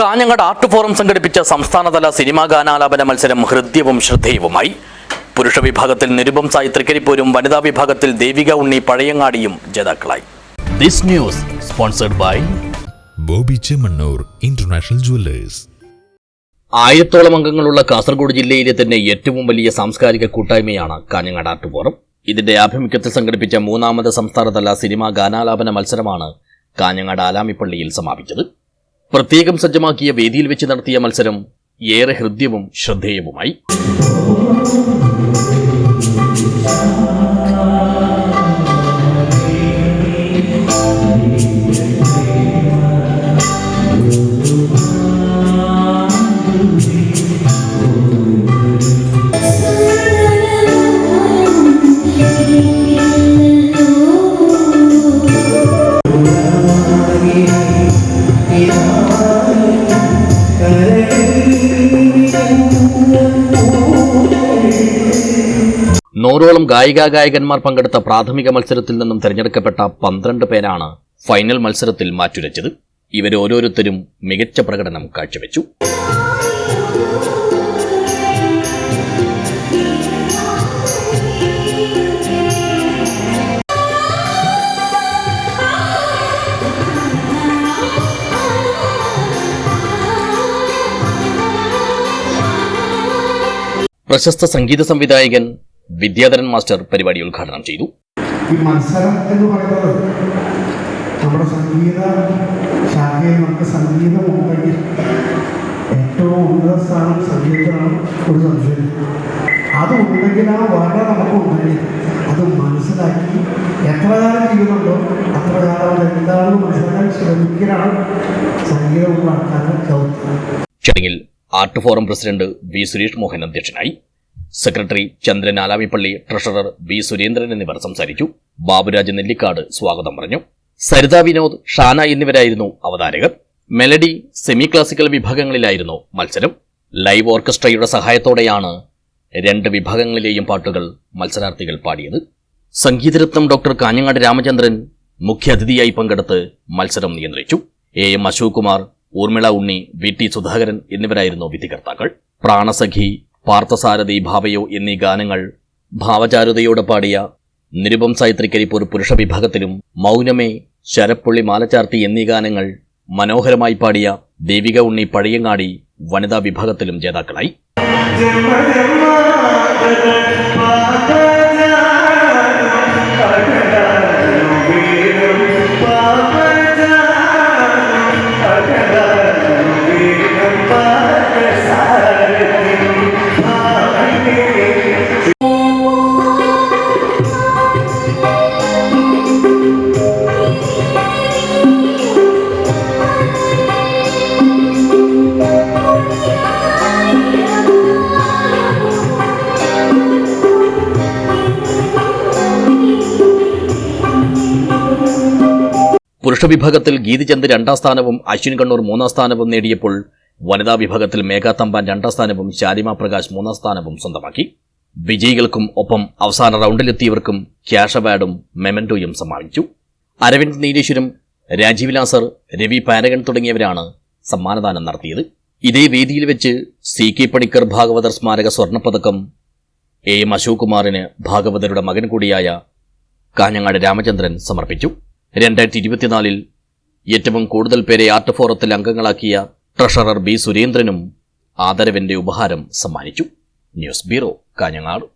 Kanhangad art forum സംഘടിപ്പിച്ച സംസ്ഥാനതല cinema ഗാനാലാപന മത്സരം ഹൃദ്യവും ശ്രദ്ധേയവുമായി. പുരുഷ വിഭാഗത്തിൽ നിരുപം സായി തൃക്കരിപ്പൂരും വനിതാ വിഭാഗത്തിൽ ദേവിക ഉണ്ണി പഴയങ്ങാടിയും ജേതാക്കളായി. This news sponsored by Bobby Chemmanur international jewellers. ആയിരത്തോളം അംഗങ്ങളുള്ള കാസർഗോഡ് ജില്ലയിലെ തന്നെ ഏറ്റവും വലിയ സാംസ്കാരിക കൂട്ടായ്മയാണ് കാഞ്ഞങ്ങാട് ആർട്ട് ഫോറം. ഇതിന്റെ ആഭിമുഖ്യത്തിൽ സംഘടിപ്പിച്ച മൂന്നാമത് സംസ്ഥാനതല സിനിമാ ഗാനാലാപന മത്സരമാണ് കാഞ്ഞങ്ങാട് ആലാമിപ്പള്ളിയിൽ സമാപിച്ചത്. പ്രത്യേകം സജ്ജമാക്കിയ വേദിയിൽ വെച്ച് നടത്തിയ മത്സരം ഏറെ ഹൃദ്യവും ശ്രദ്ധേയവുമായി. നൂറോളം ഗായികാ ഗായകന്മാർ പങ്കെടുത്ത പ്രാഥമിക മത്സരത്തിൽ നിന്നും തിരഞ്ഞെടുക്കപ്പെട്ട പന്ത്രണ്ട് പേരാണ് ഫൈനൽ മത്സരത്തിൽ മാറ്റുരച്ചത്. ഇവരോരോരുത്തരും മികച്ച പ്രകടനം കാഴ്ചവെച്ചു. പ്രശസ്ത സംഗീത സംവിധായകൻ വിദ്യാധരൻ മാസ്റ്റർ പരിപാടി ഉദ്ഘാടനം ചെയ്തു. ഈ മത്സരം എന്ന് പറയുന്നത് നമ്മുടെ സംഗീത ശാഖയിൽ നമുക്ക് സംഗീതം ഉണ്ടെങ്കിൽ ഏറ്റവും ഉന്നത സ്ഥാനം സംഗീതമാണ് ഒരു സംശയം. അത് ഉണ്ടെങ്കിൽ ആ വളരെ നമുക്ക് ഉണ്ടെങ്കിൽ അത് മനസ്സിലാക്കി എത്ര കാലം ചെയ്യുന്നുണ്ടോ? Art forum president V Suresh Mohan അധ്യക്ഷനായി. Secretary Chandran Alamipally treasurer V Surendran എന്നിവർ സംസാരിച്ചു. ബാബുരാജ് നെല്ലിക്കാട് സ്വാഗതം പറഞ്ഞു. സരിത വിനോദ് ഷാന എന്നിവരായിരുന്നു അവതാരകർ. മെലഡി സെമി ക്ലാസിക്കൽ വിഭാഗങ്ങളിലായിരുന്നു മത്സരം. ലൈവ് ഓർക്കസ്ട്രയുടെ സഹായത്തോടെയാണ് രണ്ട് വിഭാഗങ്ങളിലെയും പാട്ടുകൾ മത്സരാർത്ഥികൾ പാടിയത്. സംഗീതരത്നം ഡോക്ടർ കാഞ്ഞങ്ങാട് രാമചന്ദ്രൻ മുഖ്യാതിഥിയായി പങ്കെടുത്ത് മത്സരം നിയന്ത്രിച്ചു. A M Ashok Kumar Urmila Unni V T Sudhakaran എന്നിവരായിരുന്നു വിധികർത്താക്കൾ. പ്രാണസഖി പാർത്ഥസാരഥി ഭാവയോ എന്നീ ഗാനങ്ങൾ ഭാവചാരുതയോടെ പാടിയ നിരുപം സായിത്രിക്കരിപ്പൂർ പുരുഷ വിഭാഗത്തിലും മൗനമേ ശരപ്പുള്ളി മാലചാർത്തി എന്നീ ഗാനങ്ങൾ മനോഹരമായി പാടിയ ദേവിക ഉണ്ണി പഴയങ്ങാടി വനിതാ വിഭാഗത്തിലും ജേതാക്കളായി. പുരുഷ വിഭാഗത്തിൽ ഗീതിചന്ദ് രണ്ടാം സ്ഥാനവും അശ്വിൻ കണ്ണൂർ മൂന്നാം സ്ഥാനവും നേടിയപ്പോൾ വനിതാ വിഭാഗത്തിൽ മേഘാ തമ്പാൻ രണ്ടാം സ്ഥാനവും ശാലിമ പ്രകാശ് മൂന്നാം സ്ഥാനവും സ്വന്തമാക്കി. വിജയികൾക്കും ഒപ്പം അവസാന റൗണ്ടിലെത്തിയവർക്കും ക്യാഷ് അവാർഡും മെമന്റോയും സമ്മാനിച്ചു. അരവിന്ദ് നീലേശ്വരം രാജീവിലാസർ രവി പാനകൻ തുടങ്ങിയവരാണ് സമ്മാനദാനം നടത്തിയത്. ഇതേ വേദിയിൽ വെച്ച് സി കെ പണിക്കർ ഭാഗവതർ സ്മാരക സ്വർണപ്പതക്കം എ എം അശോക് കുമാറിന് ഭാഗവതരുടെ മകൻ കൂടിയായ കാഞ്ഞങ്ങാട് രാമചന്ദ്രൻ സമർപ്പിച്ചു. രണ്ടായിരത്തി ഇരുപത്തിനാലിൽ ഏറ്റവും കൂടുതൽ പേരെ ആർട്ട് ഫോറത്തിൽ അംഗങ്ങളാക്കിയ ട്രഷറർ ബി സുരേന്ദ്രനും ആദരവിന്റെ ഉപഹാരം സമ്മാനിച്ചു. News bureau Kanhangad.